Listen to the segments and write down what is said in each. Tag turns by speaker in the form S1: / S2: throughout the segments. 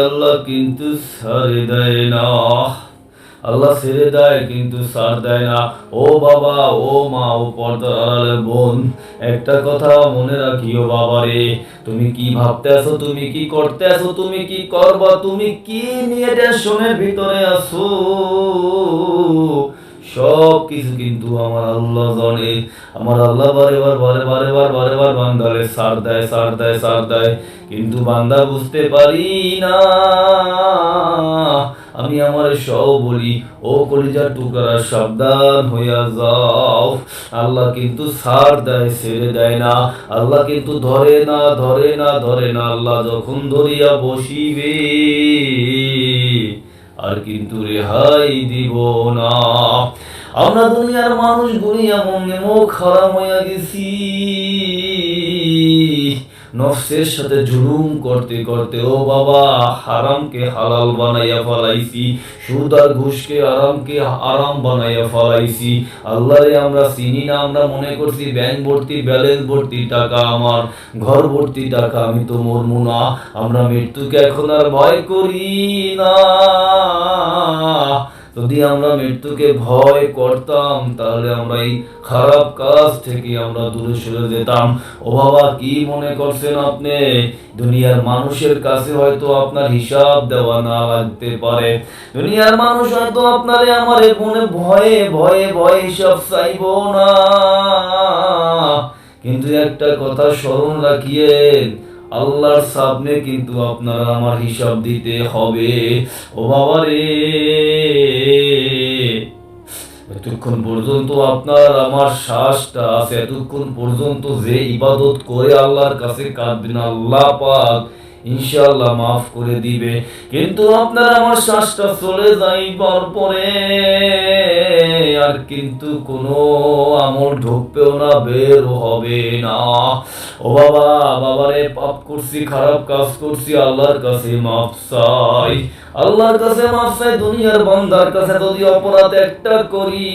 S1: আল্লাহ কিন্তু সারে দেয় না। আল্লাহ ছেড়ে দেয় কিন্তু সার দেয় না। ও বাবা, ও মা, ও পর্দার বোন, একটা কথা মনে রাখিও বাবা রে তুমি কি ভাবতে আছো তুমি কি করতে আছো তুমি কি করবা, তুমি কি নিয়ে টেনশনের ভিতরে আছো? সব কিছু কিন্তু আমার আল্লাহ জানে। আমার আল্লাহ বারে বার, বারে বারে বার বারে বার বান্দারে সার দেয় সার দেয় সার দেয়। কিন্তু বান্দা বুঝতে পারি না। আমি আমার সব বলি, ও কলিজার টুকরা, সাবধান হইয়া যাও। আল্লাহ কিন্তু সার দেয়, ছেড়ে দেয় না। আল্লাহ কিন্তু ধরে না ধরে না ধরে না। আল্লাহ যখন ধরিয়া বসিবে আর কিন্তু রেহাই দিব না। আমরা দুনিয়ার মানুষ গুলি এমন মুখ খারাপ হইয়া গেছি। নফসের সাথে জুলুম করতে করতে, ও বাবা, হারামকে হালাল বানাইয়া ফলাইছি, সুদ আর ঘুষকে আরামকে আরাম বানাইয়া ফলাইছি। আল্লাহরে আমরা চিনি না, আমরা মনে করছি ব্যাংক ভর্তি ব্যালেন্স ভর্তি টাকা আমার, ঘর ভর্তি টাকা, আমি তো মরমু না, আমরা মৃত্যুকে এখন আর ভয় করি না। যদি আমরা মৃত্যুকে ভয় করতাম, তাহলে আমরা এই খারাপ কাজ থেকে আমরা দূরে সরে যেতাম। ও বাবা কি মনে করছেন আপনি? দুনিয়ার মানুষের কাছে হয়তো আপনার হিসাব দেওয়া না লাগতে পারে। দুনিয়ার মানুষ হয়তো আপনারে আমার মনে ভয়ে ভয়ে ভয়ে হিসাব চাইব না। কিন্তু একটা কথা স্মরণ রাখিয়েন আল্লাহর সামনে কিন্তু আপনারা আমার হিসাব দিতে হবে। ও বাবা রে এতক্ষণ পর্যন্ত আপনার আমার শ্বাসটা আছে, এতক্ষণ পর্যন্ত যে ইবাদত করে আল্লাহর কাছে কাঁদবেন, আল্লাহ পাক ইনশাআল্লাহ মাফ করে দিবে। কিন্তু আপনার আমার শ্বাসটা চলে যাইবার পরে। আর কিন্তু কোনো আমল ঢুকবেও না, বের হবে না। ও বাবা, বাবারে পাপ করছি, খারাপ কাজ করছি, আল্লাহর কাছে মাফ চাই। আল্লাহর কাছে মাফ চাই, দুনিয়ার বান্দার কাছে যদি অপরাধ একটা করি,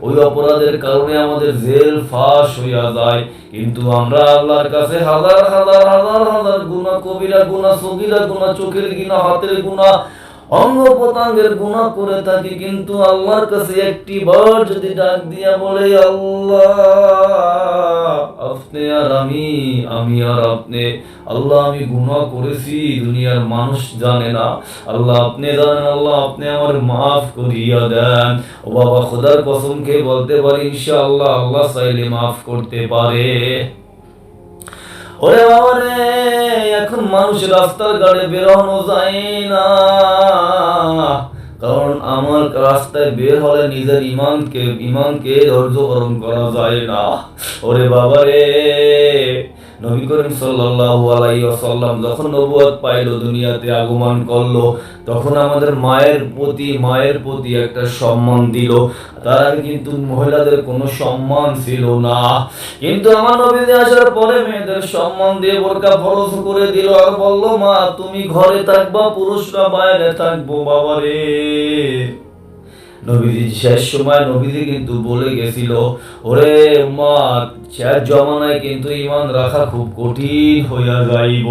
S1: ওই অপরাধের কারণে আমাদের জেল ফাঁস হইয়া যায়। কিন্তু আমরা আল্লাহর কাছে হাজার হাজার হাজার হাজার গুণা কবিরা গুণা সগিরা গুণা চোখের গুণা হাতের গুণা অঙ্গ প্রত্যঙ্গের গুণা করে থাকি, কিন্তু আল্লাহর কাছে একটি বার যদি ডাক দিয়া বলে, আল্লাহ, আপনি আর আমি আমি আর আপনি, আল্লাহ, আমি গুনাহ করেছি, দুনিয়ার মানুষ জানে না। আল্লাহ, আপনি জানেন, আল্লাহ, আপনি আমার মাফ করিয়া দেন। ও বাবা, খোদার কসম খেয়ে বলতে পারি, ইনশাআল্লাহ, আল্লাহ চাইলে মাফ করতে পারে। ওরে বাবারে এখন মানুষ রাস্তার গাড়ি বেরোনো যায় না। কারণ আমার রাস্তায় বের হলে নিজের ইমানকে ইমানকে ধৈর্য বরণ করা যায় না। ওরে বাবা রে নবী করিম সাল্লাল্লাহু যখন নবুয়ত পাইলো, দুনিয়াতে আগমন করল, তখন আমাদের মায়ের প্রতি মায়ের প্রতি একটা সম্মান দিল। তার কিন্তু মহিলাদের কোনো সম্মান ছিল না। কিন্তু আমার নবীজি আসার পরে মেয়েদের সম্মান দিয়ে বোরকা ফরজ করে দিল আর বলল, মা, তুমি ঘরে থাকবা, পুরুষরা বাইরে থাকব, বাবারে। নবীজি শেষ সময় নবীজি কিন্তু বলে গেছিল, ওরে মা শেষ জমানায় কিন্তু ইমান রাখা খুব কঠিন হইয়া যাইব।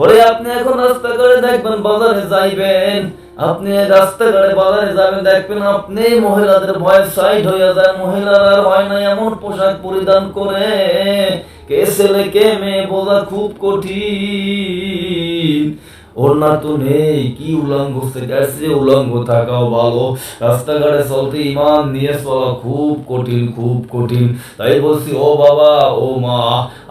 S1: ওরে আপনি এখন রাস্তাঘাটে দেখবেন বাজারে যাইবেন, আপনি রাস্তাঘাটে বাজারে যাবেন দেখবেন আপনি মহিলাদের ভয় সাইড হইয়া যায়, মহিলারা হয় না এমন পোশাক পরিধান করে। কে ছেলে, কে মেয়ে, বোঝা খুব কঠিন। ওড়না তো নেই, কি উলঙ্গ সেটাছে উলঙ্গ থাকাও ভালো। রাস্তাঘাটে চলতে ইমান নিয়ে চলা খুব কঠিন খুব কঠিন। তাই বলছি, ও বাবা, ও মা,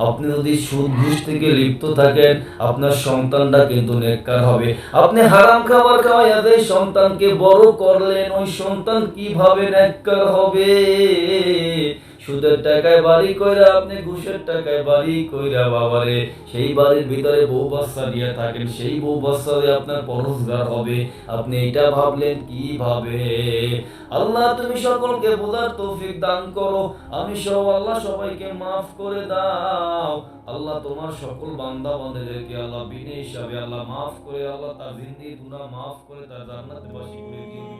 S1: আপনি যদি সুদ থেকে লিপ্ত থাকেন, আপনার সন্তানটা কিন্তু নেককার হবে। আপনি হারাম খাবার খাওয়াইয়া দেয় সন্তানকে বড় করলেন, ওই সন্তান কীভাবে নেককার হবে? সুদের টাকায় বাড়ি কইরা আপনি ঘুষের টাকায় বাড়ি কইরা বাবারে, সেই বাড়ির ভিতরে বউ বাচ্চা নিয়ে থাকেন, সেই বউ বাচ্চা আপনার পরোজগার হবে। আপনি এটা ভাবলেন কীভাবে আল্লাহ, তুমি সকলকে বোঝার তৌফিক দান করো। আমি সব আল্লাহ সবাইকে মাফ করে দাও। আল্লাহ, তোমার সকল বান্দা বান্দাদেরকে আল্লাহ বিনে হিসাবে আল্লাহ মাফ করে, আল্লাহ তার জিন্দি গুনাহ মাফ করে তার জান্নাতে বাসী করে পর